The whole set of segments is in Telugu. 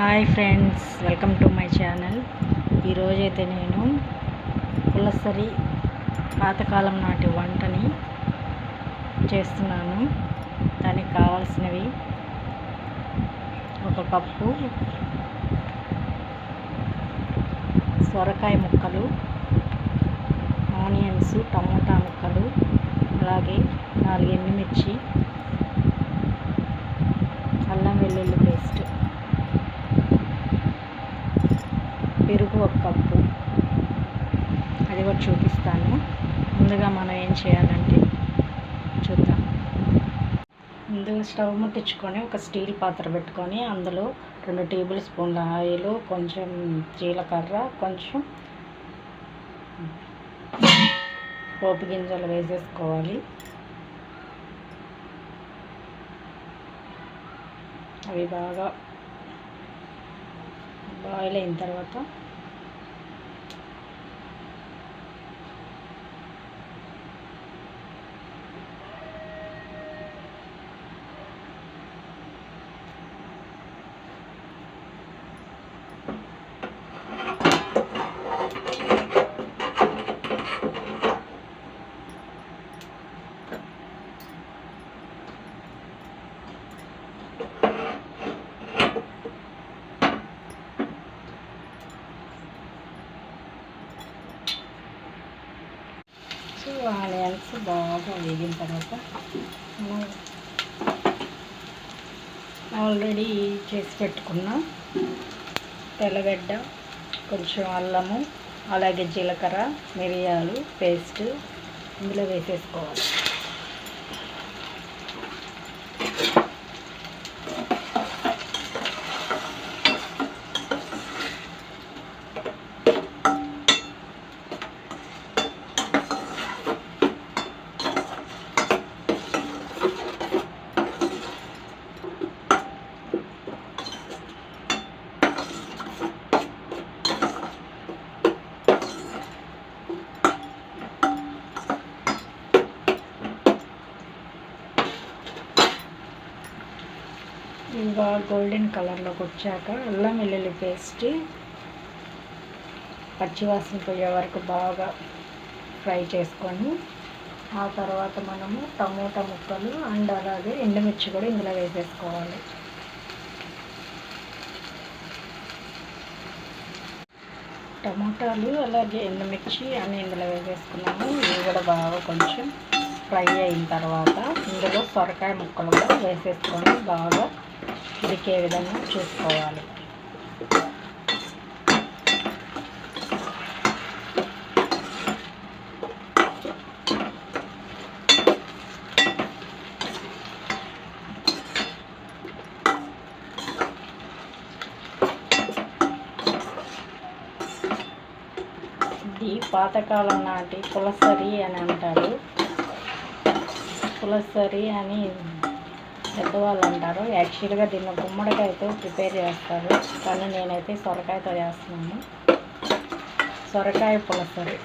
Hi friends welcome to my channel. ఈరోజైతే నేను పులసరి పాతకాలం నాటి వంటని చేస్తున్నాను. దానికి కావాల్సినవి ఒక కప్పు సొరకాయ ముక్కలు ఆనియన్స్ టమోటా ముక్కలు అలాగే నాలుగు ఎండుమిర్చి అల్లం వెల్లుల్లి పేస్ట్ పెరుగు ఒక కప్పు. అది కూడా చూపిస్తాను. ముందుగా మనం ఏం చేయాలంటే చూద్దాం. ముందుగా స్టవ్ ముట్టించుకొని ఒక స్టీల్ పాత్ర పెట్టుకొని అందులో రెండు టేబుల్ స్పూన్ల ఆయిల్ కొంచెం జీలకర్ర కొంచెం పోపు గింజలు వేసేసుకోవాలి. అవి బాగా బాయిల్ అయిన తర్వాత సో ఆనియన్స్ బాగా వేగిన తర్వాత మనం ఆల్రెడీ చేసి పెట్టుకున్న తెల్లగడ్డ కొంచెం అల్లము అలాగే జీలకర్ర మిరియాలు పేస్ట్ ఇందులో వేసేసుకోవాలి ఇవి బాగా గోల్డెన్ కలర్లోకి వచ్చాక అల్లం వెల్లుల్లి పేస్ట్ పచ్చివాసన పోయే వరకు బాగా ఫ్రై చేసుకొని ఆ తర్వాత మనము టమోటా ముక్కలు అండ్ అలాగే ఎండుమిర్చి కూడా ఇందులో వేసేసుకోవాలి. టమాటాలు అలాగే ఎండుమిర్చి అన్ని ఇందులో వేసేసుకున్నాము. ఇవి కూడా బాగా కొంచెం ఫ్రై అయిన తర్వాత ఇందులో సొరకాయ ముక్కలు కూడా వేసేసుకొని బాగా ఉడికే విధంగా చూసుకోవాలి. ఇది పాతకాలం నాటి పులసరి అని అంటారు. పులసరి అని పెద్దవాళ్ళు అంటారు యాక్చువల్గా దీన్ని గుమ్మడికాయతో ప్రిపేర్ చేస్తారు. కానీ నేనైతే సొరకాయతో చేస్తున్నాను. సొరకాయ పులసరి.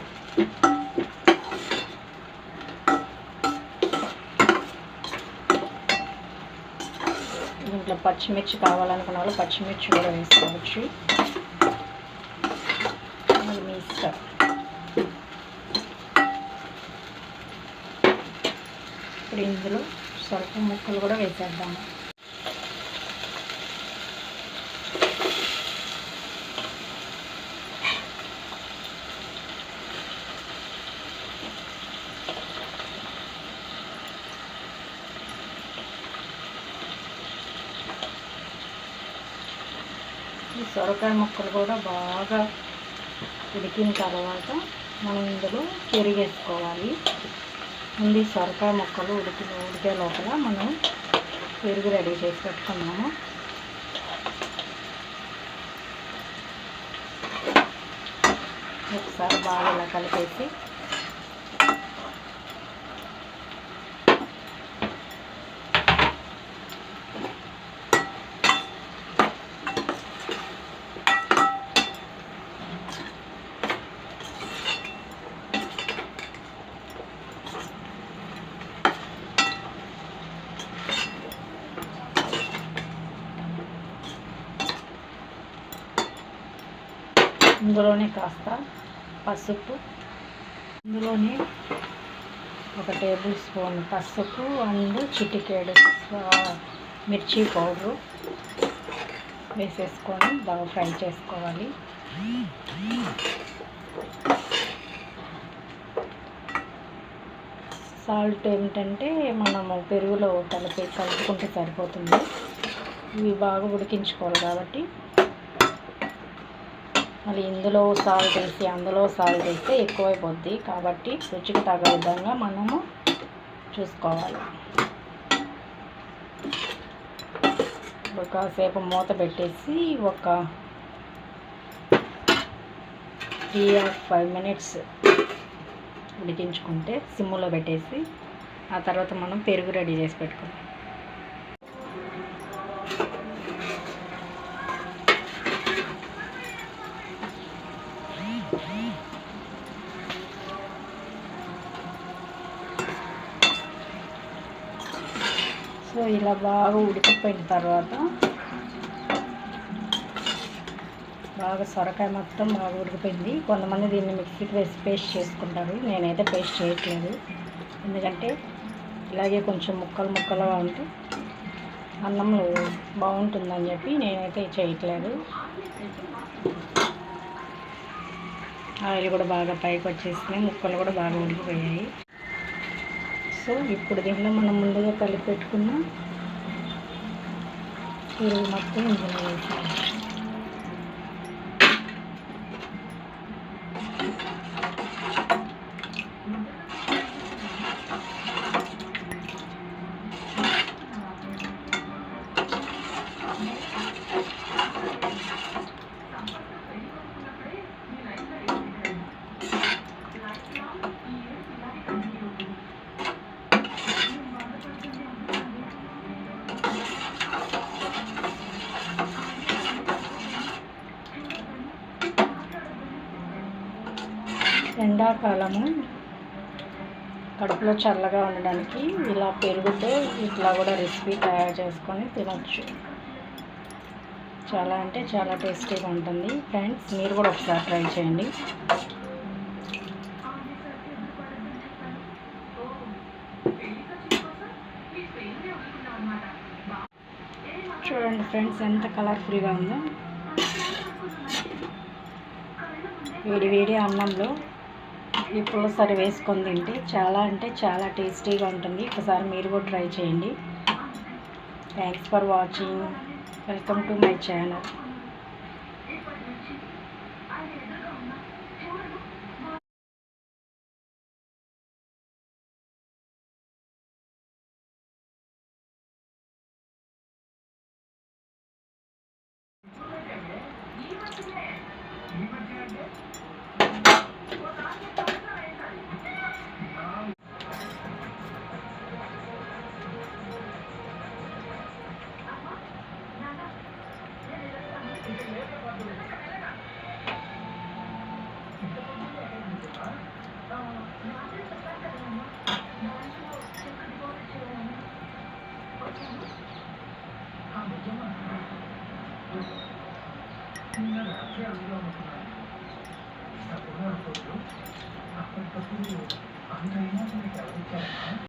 దీంట్లో పచ్చిమిర్చి కావాలనుకున్న వాళ్ళు పచ్చిమిర్చి కూడా వేసుకోవచ్చు. మీ ఇష్టం. ఇప్పుడు ఇందులో సొరక ముక్కలు కూడా వేసేద్దాము ఈ సొరకాయ ముక్కలు కూడా బాగా ఉడికిన తర్వాత మనం ఇందులో పెరిగేసుకోవాలి ముందు ఈ సొరకాయ ముక్కలు ఉడికి ఉడికే లోపల మనం పెరుగు రెడీ చేసి పెట్టుకున్నాము. ఒకసారి బాగా ఇలా కలిపేసి ఇందులోనే కాస్త పసుపు. ఇందులోనే ఒక టేబుల్ స్పూన్ పసుపు అండ్ చిటికేడు మిర్చి పౌడరు వేసేసుకొని బాగా ఫ్రై చేసుకోవాలి. సాల్ట్ ఏమిటంటే మనము పెరుగులో కలిపి కలుపుకుంటే సరిపోతుంది. ఇవి బాగా ఉడికించుకోవాలి కాబట్టి మళ్ళీ ఇందులో సాల్ట్ వేసి అందులో సాల్ట్ వేస్తే ఎక్కువైపోద్ది. కాబట్టి రుచికి తగ్గ విధంగా మనము చూసుకోవాలి. ఒకసేపు కాసేపు మూత పెట్టేసి ఒక త్రీ ఆర్ ఫైవ్ మినిట్స్ ఉడికించుకుంటే సిమ్లో పెట్టేసి ఆ తర్వాత మనం పెరుగు రెడీ చేసి పెట్టుకుందాం. సో ఇలా బాగా ఉడికిపోయిన తర్వాత బాగా సొరకాయ మొత్తం బాగా ఉడికిపోయింది. కొంతమంది దీన్ని మిక్సీకి వేసి పేస్ట్ చేసుకుంటారు. నేనైతే పేస్ట్ చేయట్లేదు. ఎందుకంటే ఇలాగే కొంచెం ముక్కలు ముక్కలుగా ఉంటే అన్నంలో బాగుంటుందని చెప్పి నేనైతే చేయట్లేదు. ఆయిల్ కూడా బాగా పైకి వచ్చేసినాయి ముక్కలు కూడా బాగా ఉడికిపోయాయి. సో ఇప్పుడు దీంట్లో మనం ముందుగా కలిపి పెట్టుకున్న పెరుగు మొత్తం ఇందులో వేసాము ఎండాకాలము కడుపులో చల్లగా ఉండడానికి ఇలా పెరుగుతో ఇట్లా కూడా రెసిపీ తయారు చేసుకొని తినచ్చు. చాలా అంటే చాలా టేస్టీగా ఉంటుంది ఫ్రెండ్స్ మీరు కూడా ఒకసారి ట్రై చేయండి. చూడండి ఫ్రెండ్స్ ఎంత కలర్ఫుల్గా ఉందో. వేడి వేడి అన్నంలో ఈ పులసరి వేసుకొని తింటే చాలా అంటే చాలా టేస్టీగా ఉంటుంది. ఒకసారి మీరు కూడా ట్రై చేయండి. Thanks for watching welcome to my channel Yeah, we don't know.